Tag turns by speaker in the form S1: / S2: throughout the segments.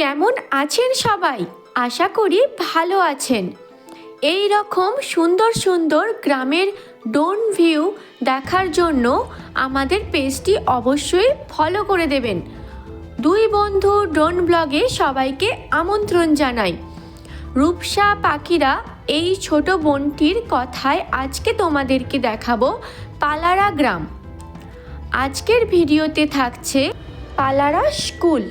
S1: কেমন আছেন সবাই? আশা করি ভালো আছেন। এই রকম সুন্দর সুন্দর গ্রামের ডোন ভিউ দেখার জন্য আমাদের পেজটি অবশ্যই ফলো করে দেবেন। দুই বন্ধু ড্রোন ব্লগে সবাইকে আমন্ত্রণ জানাই। রূপসা পাখিরা এই ছোট বোনটির কথায় আজকে তোমাদেরকে দেখাবো পালারা গ্রাম। আজকের ভিডিওতে থাকছে পালারা স্কুল।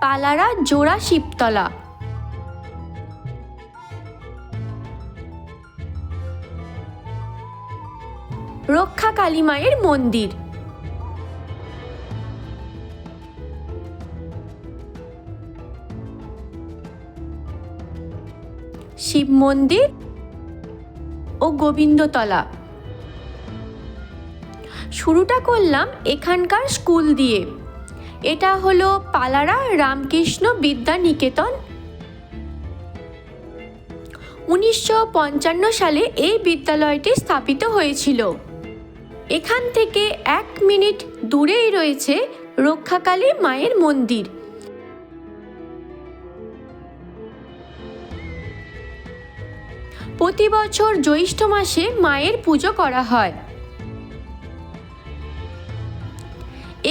S1: পালারা জোড়া শিবতলা। রক্ষা কালী মায়ের মন্দির। শিব মন্দির ও গোবিন্দতলা। শুরুটা করলাম এখানকার স্কুল দিয়ে। এটা হলো পালারা রামকৃষ্ণ বিদ্যা নিকেতন উনিশশো পঞ্চান্ন সালে এই বিদ্যালয়টি স্থাপিত হয়েছিল। এখান থেকে এক মিনিট দূরেই রয়েছে রক্ষাকালী মায়ের মন্দির। প্রতি বছর জ্যৈষ্ঠ মাসে মায়ের পুজো করা হয়।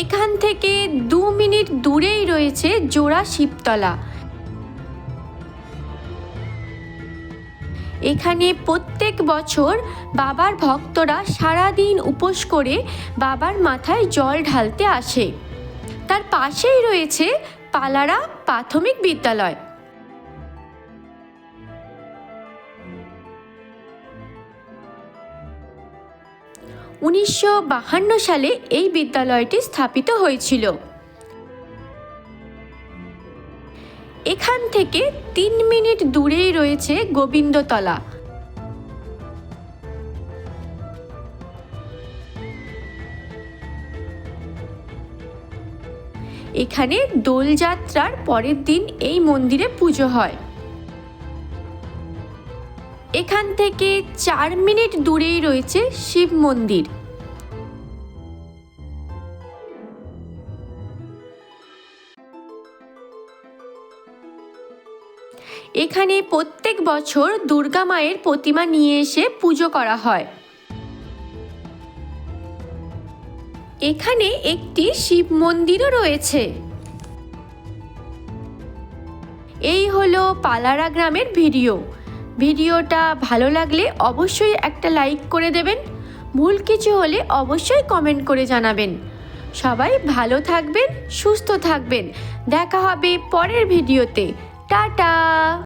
S1: এখান থেকে দু মিনিট দূরেই রয়েছে জোড়া শিবতলা। এখানে প্রত্যেক বছর বাবার ভক্তরা সারাদিন উপোস করে বাবার মাথায় জল ঢালতে আসে। তার পাশেই রয়েছে পালারা প্রাথমিক বিদ্যালয়। উনিশশো সালে এই বিদ্যালয়টি স্থাপিত হয়েছিল। এখান থেকে তিন মিনিট দূরেই রয়েছে গোবিন্দতলা। এখানে দোলযাত্রার পরের দিন এই মন্দিরে পুজো হয়। এখান থেকে চার মিনিট দূরেই রয়েছে শিব মন্দির। এখানে প্রত্যেক বছর দুর্গা মায়ের প্রতিমা নিয়ে এসে পুজো করা হয়। এখানে একটি শিব মন্দিরও রয়েছে। এই হলো পালারা গ্রামের ভিডিও। ভিডিওটা ভালো লাগলে অবশ্যই একটা লাইক করে দেবেন। ভুল কিছু হলে অবশ্যই কমেন্ট করে জানাবেন। সবাই ভালো থাকবেন, সুস্থ থাকবেন। দেখা হবে পরের ভিডিওতে। টাটা!